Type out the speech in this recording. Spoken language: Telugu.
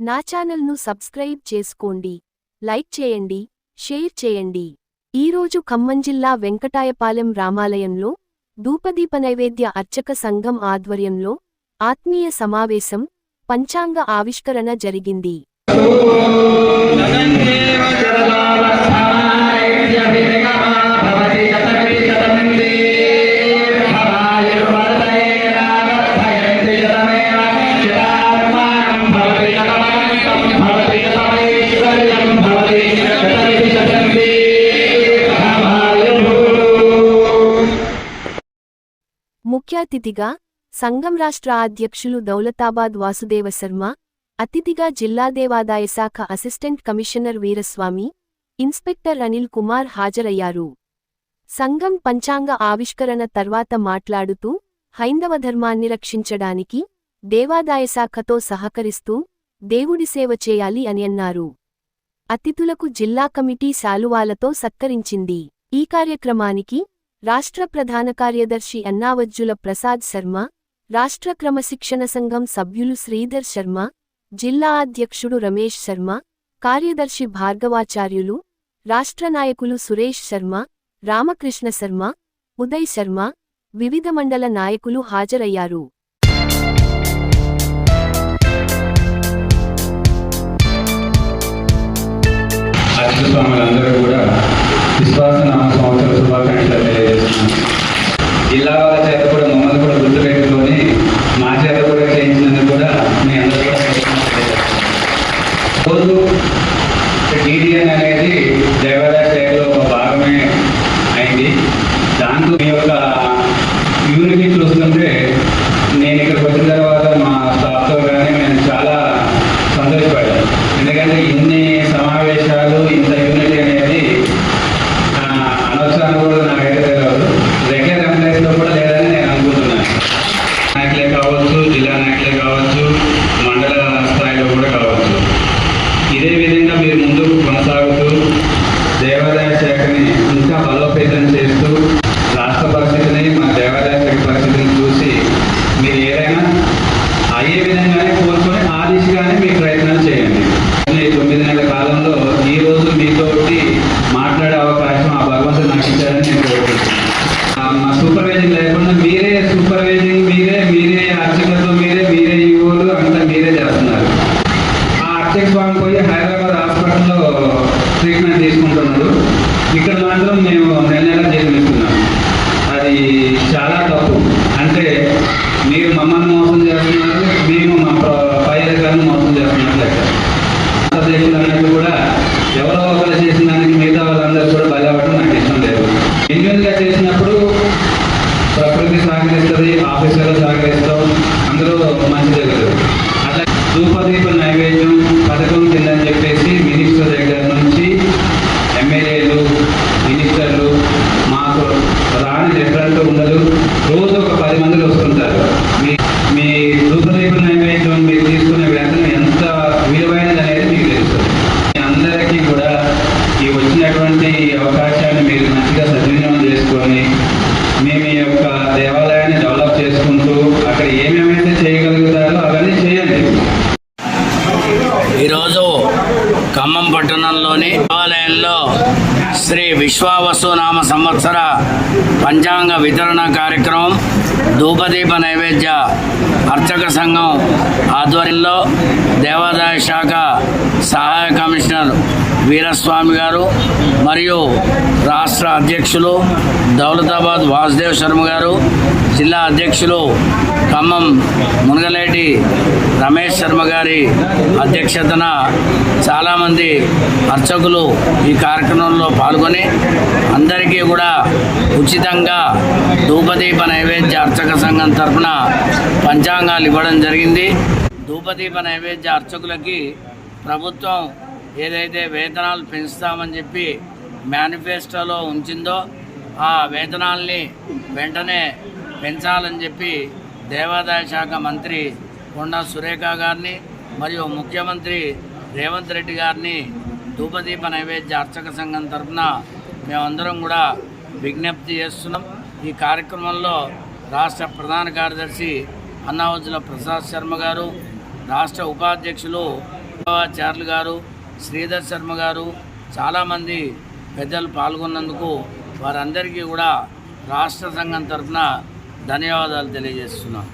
నా ఛానల్ను సబ్స్క్రైబ్ చేసుకోండి లైక్ చేయండి షేర్ చేయండి. ఈరోజు ఖమ్మం జిల్లా వెంకటాయపాలెం రామాలయంలో ధూపదీప నైవేద్య అర్చక సంఘం ఆధ్వర్యంలో ఆత్మీయ సమావేశం పంచాంగ ఆవిష్కరణ జరిగింది. ముఖ్య అతిథిగా సంఘం రాష్ట్ర అధ్యక్షులు దౌలతాబాద్ వాసుదేవ శర్మ అతిథిగా జిల్లా దేవాదాయ శాఖ assistant commissioner Veeraswamy inspector Anil Kumar హాజరయ్యారు. సంఘం పంచాంగ ఆవిష్కరణ తర్వాత మాట్లాడుతూ హైందవ ధర్మాన్ని రక్షించడానికి దేవాదాయ శాఖతో సహకరిస్తూ దేవుడి సేవ చేయాలి అని అన్నారు. అతిథులకు జిల్లా కమిటీ శాలువాలతో సత్కరించింది. ఈ కార్యక్రమానికి రాష్ట్ర ప్రధాన కార్యదర్శి అన్నావజ్జుల ప్రసాద్ శర్మ రాష్ట్ర క్రమశిక్షణ సంఘం సభ్యులు శ్రీధర్ శర్మ జిల్లా అధ్యక్షుడు రమేష్ శర్మ కార్యదర్శి భార్గవాచార్యులు రాష్ట్ర నాయకులు సురేష్ శర్మ రామకృష్ణ శర్మ ఉదయ్ శర్మ వివిధ మండల నాయకులు హాజరయ్యారు. కూడా విశ్వాస నామ సంవత్సర శుభాకాంక్షలు తెలియజేస్తున్నాను జిల్లా వాళ్ళ చేత కూడా మమ్మల్ని కూడా గుర్తుపెట్టుకొని మా చేత కూడా చేయించినందుకు కూడా మీ అందరూ కూడా కృతజ్ఞతలు తెలియజేస్తున్నాను. రోజు టీడీఎన్ అనేది దేవాలయ శాఖలో ఒక భాగమే అయింది దాంట్లో మీ యొక్క యూనిటీ చూస్తుంటే నేను ఇక్కడికి వచ్చిన తర్వాత మా స్టాఫ్తో కానీ నేను చాలా సంతోషపడ్డాను ఎందుకంటే ఇన్ని సమావేశాలు ఇంత యూనిటీ అనేది ఆ, అనవసరాన్ని కూడా నాకైతే తెలియదు రెగ్యులర్ ఎంప్లాయీస్లో కూడా లేదని నేను అనుకుంటున్నాను నాయకులే కావచ్చు జిల్లా నాయకులే కావచ్చు మండల స్థాయిలో కూడా కావచ్చు ఇదే విధంగా మీరు ముందుకు కొనసాగుతూ దేవాదాయ శాఖని ఇంకా బలోపేతం చేస్తూ రాష్ట్ర పరిస్థితిని మన దేవాదాయ శాఖ పరిస్థితిని చూసి మీరు ఏదైనా అయ్యే విధంగానే కోరుకొని ఆ దిశగానే మీ ప్రయత్నాలు చేయండి ఈ తొమ్మిది నెలల కాలంలో ఈ రోజు మీతోటి మాట్లాడే అవకాశం ఆ భగవంతుడు నాకు ఇచ్చారని నేను కోరుకుంటున్నాను ఆ, మా సూపర్వైజింగ్ లేకుండా మీరే సూపర్వైజింగ్ మీరే మీరే అర్చకులతో మీరే మీరే ఈవోలు అంతా మీరే చేస్తున్నారు ఆ స్వామి పోయి హైదరాబాద్ హాస్పిటల్లో ట్రీట్మెంట్ తీసుకుంటున్నాడు. ఇక్కడ మాత్రం మేము నెల నెల జీవిస్తున్నాం అది చాలా తప్పు. అంటే మీరు మమ్మల్ని మోసం చేస్తున్నారు మేము మా ప్ర- పై అధికారులు మోసం చేస్తున్నారు లెక్క అన్నట్టు కూడా ఎవరో ఒకరు చేసిన దానికి మిగతా వాళ్ళందరూ కూడా బలవడం నాకు ఇష్టం లేదు. ఇండివిజువల్గా చేసినప్పుడు ప్రకృతి సహకరిస్తుంది ఆఫీసర్లు సహకరిస్తాం అందరూ మంచి జరగదు అట్లా ధూపదీప నైవేద్యం పథకం కిందని చెప్పేసి మినిస్టర్ దగ్గర నుంచి ఎమ్మెల్యేలు మినిస్టర్లు మాకు రాని రెఫరెంట్ ఉండదు. రోజు ఒక పది మంది వస్తుంటారు. మీ మీ ధూపదీప నైవేద్యం మీరు తీసుకునే వేతనం ఎంత విలువైనది అనేది మీకు తెలుస్తుంది మీ అందరికీ కూడా ఈ వచ్చినటువంటి అవకాశాన్ని మీరు మంచిగా సద్వినియోగం చేసుకొని పట్టణంలోని దేవాలయంలో శ్రీ విశ్వావసునామ సంవత్సర పంచాంగ వితరణ కార్యక్రమం ధూపదీప నైవేద్య అర్చక సంఘం ఆధ్వర్యంలో దేవాదాయ శాఖ సహాయ కమిషనర్ వీరస్వామి గారు మరియు రాష్ట్ర అధ్యక్షులు దౌలతాబాద్ వాసుదేవ్ శర్మ గారు జిల్లా అధ్యక్షులు ఖమ్మం మునగలేటి రమేష్ శర్మ గారి అధ్యక్షతన చాలామంది అర్చకులు ఈ కార్యక్రమంలో పాల్గొని అందరికీ కూడా ఉచితంగా ధూపదీప నైవేద్య అర్చక సంఘం తరఫున పంచాంగాలు ఇవ్వడం జరిగింది. ధూపదీప నైవేద్య అర్చకులకి ప్రభుత్వం ఏదైతే వేతనాలు పెంచుతామని చెప్పి మేనిఫెస్టోలో ఉంచిందో ఆ వేతనాల్ని వెంటనే పెంచాలని చెప్పి దేవాదాయ శాఖ మంత్రి కొండా సురేఖ గారిని మరియు ముఖ్యమంత్రి రేవంత్ రెడ్డి గారిని ధూపదీప నైవేద్య అర్చక సంఘం తరఫున మేమందరం కూడా విజ్ఞప్తి చేస్తున్నాం. ఈ కార్యక్రమంలో రాష్ట్ర ప్రధాన కార్యదర్శి అన్నావజుల ప్రసాద్ శర్మ గారు రాష్ట్ర ఉపాధ్యక్షులు చార్లు గారు శ్రీధర్ శర్మ గారు చాలామంది పెద్దలు పాల్గొన్నందుకు వారందరికీ కూడా రాష్ట్ర సంఘం తరఫున ధన్యవాదాలు తెలియజేస్తున్నాను.